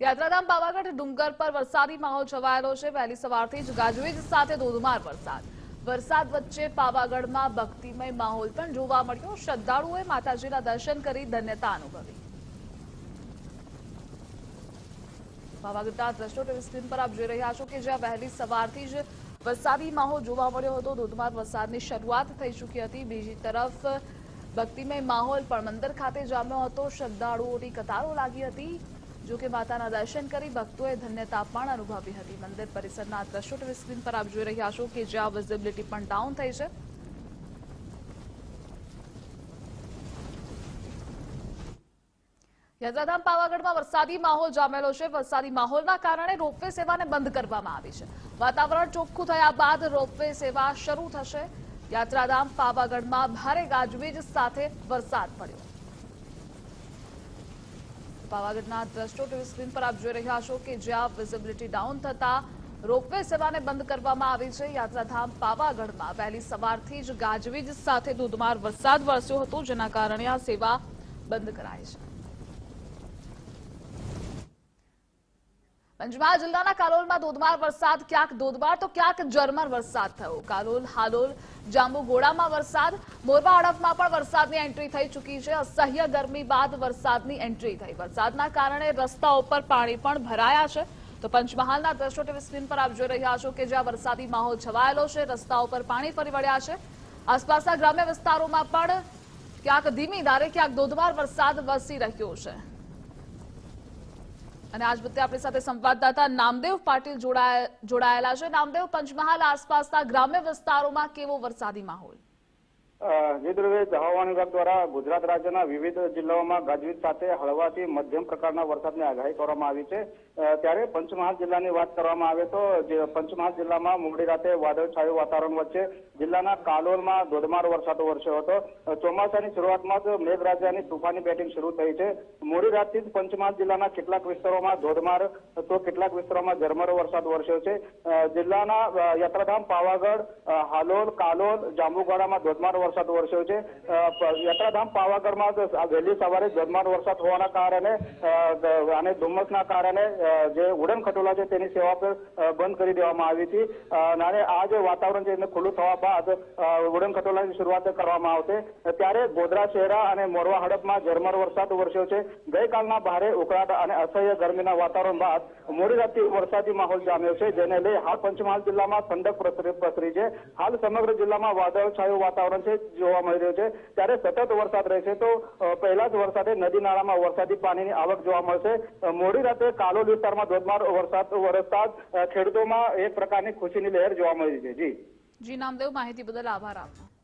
યાત્રાધામ પાવાગઢ ડુંગર પર વરસાદી માહોલ છવાયેલો છે. વહેલી સવારથી જ ગાજવીજ સાથે ધોધમાર વરસાદ. વરસાદ વચ્ચે પાવાગઢમાં ભક્તિમય માહોલ પણ જોવા મળ્યો. શ્રદ્ધાળુઓએ માતાજીના દર્શન કરી ધન્યતા અનુભવી. પાવાગઢના દ્રશ્યો ટીવી સ્ક્રીન પર આપ જોઈ રહ્યા છો કે જ્યાં વહેલી સવારથી જ વરસાદી માહોલ જોવા મળ્યો હતો. ધોધમાર વરસાદની શરૂઆત થઈ ચૂકી હતી. બીજી તરફ ભક્તિમય માહોલ પણ મંદિર ખાતે જામ્યો હતો. શ્રદ્ધાળુઓની કતારો લાગી હતી. જો કે માતાના દર્શન કરી ભક્તોએ ધન્યતા પણ અનુભવી હતી. મંદિર પરિસરના દ્રશ્યો ટીવી સ્ક્રીન પર આપ જોઈ રહ્યા છો કે જ્યાં વિઝિબિલિટી પણ ડાઉન થઈ છે. યાત્રાધામ પાવાગઢમાં વરસાદી માહોલ જામેલો છે. વરસાદી માહોલના કારણે રોપવે સેવાને બંધ કરવામાં આવી છે. વાતાવરણ ચોખ્ખું થયા બાદ રોપવે સેવા શરૂ થશે. યાત્રાધામ પાવાગઢમાં ભારે ગાજવીજ સાથે વરસાદ પડ્યો. પાવાગઢના દ્રશ્યો ટીવી સ્ક્રીન પર આપ જોઈ રહ્યા છો કે જ્યાં વિઝિબિલિટી ડાઉન થતા રોપવે સેવાને બંધ કરવામાં આવી છે. યાત્રાધામ પાવાગઢમાં વહેલી સવારથી જ ગાજવીજ સાથે ધોધમાર વરસાદ વરસ્યો હતો, જેના કારણે આ સેવા બંધ કરાઈ છે. પંચમહાલ જિલ્લાના કાલોલમાં ધોધમાર વરસાદ, ક્યાંક ધોધમાર તો ક્યાંક ઝરમર વરસાદ થયો. કાલોલ, હાલોલ જાંબુગોડામાં વરસાદ મોરવા અડફમાં પણ વરસાદની એન્ટ્રી થઈ ચૂકી છે. અસહ્ય ગરમી બાદ વરસાદની એન્ટ્રી થઈ. વરસાદના કારણે રસ્તાઓ પર પાણી પણ ભરાયા છે. તો પંચમહાલના દ્રશ્યો ટીવી સ્ક્રીન પર આપ જોઈ રહ્યા છો કે જ્યાં વરસાદી માહોલ છવાયેલો છે, રસ્તાઓ પર પાણી ફરી વળ્યા છે. આસપાસના ગ્રામ્ય વિસ્તારોમાં પણ ક્યાંક ધીમી ધારે, ક્યાંક ધોધમાર વરસાદ વરસી રહ્યો છે. અને આજ વખતે આપણી સાથે સંવાદદાતા નામદેવ પાટીલ જોડાય- જોડાયેલા છે. નામદેવ, પંચમહાલ આસપાસના ગ્રામ્ય વિસ્તારોમાં કેવો વરસાદી માહોલ? દ્રવ્ય હવામાન વિભાગ દ્વારા ગુજરાત રાજ્યના વિવિધ જિલ્લાઓમાં ગાજવીજ સાથે હળવાથી મધ્યમ પ્રકારના વરસાદની આગાહી કરવામાં આવી છે. ત્યારે પંચમહાલ જિલ્લાની વાત કરવામાં આવે તો પંચમહાલ જિલ્લામાં મોડી રાતે વાદળછાયું વાતાવરણ વચ્ચે જિલ્લાના કાલોલમાં ધોધમાર વરસાદ વરસ્યો હતો. ચોમાસાની શરૂઆતમાં જ મેઘરાજાની તુફાની બેટિંગ શરૂ થઈ છે. મોડી રાતથી જ પંચમહાલ જિલ્લાના કેટલાક વિસ્તારોમાં ધોધમાર તો કેટલાક વિસ્તારોમાં ઝરમર વરસાદ વરસ્યો છે. જિલ્લાના યાત્રાધામ, પાવાગઢ હાલોલ, કાલોલ જાંબુગોડામાં ધોધમાર વરસાદ વરસ્યો છે. યાત્રાધામ પાવાગઢમાં વહેલી સવારે ધોધમાર વરસાદ હોવાના કારણે અને ધુમ્મસના કારણે જે ઉડન ખટોલા છે તેની સેવા પર બંધ કરી દેવામાં આવી હતી. અને આ જે વાતાવરણ છે એને ખુલ્લું થવા બાદ ઉડન ખટોલાની શરૂઆત કરવામાં આવશે. ત્યારે ગોધરા શહેરા અને મોરવા હડપમાં ઝરમર વરસાદ વરસ્યો છે. ગઈકાલના ભારે ઉકળાટ અને અસહ્ય ગરમીના વાતાવરણ બાદ મોડી રાતથી વરસાદી માહોલ જામ્યો છે, જેને લઈ હાલ પંચમહાલ જિલ્લામાં ઠંડક પ્રસરી છે. હાલ સમગ્ર જિલ્લામાં વાદળછાયું વાતાવરણ છે. જોવા મળી રહ્યો છે. ત્યારે સતત વરસાદ રહેશે તો પહેલા જ વરસાદે નદી નાળામાં વરસાદી પાણીની આવક જોવા મળશે. મોડી રાતે કાલોલ વિસ્તારમાં ધોધમાર વરસાદ અ, ખેડૂતોમાં એક પ્રકારની ખુશીની લહેર જોવા મળી છે. જી. જી નામદેવ માહિતી બદલ આભાર આપનો.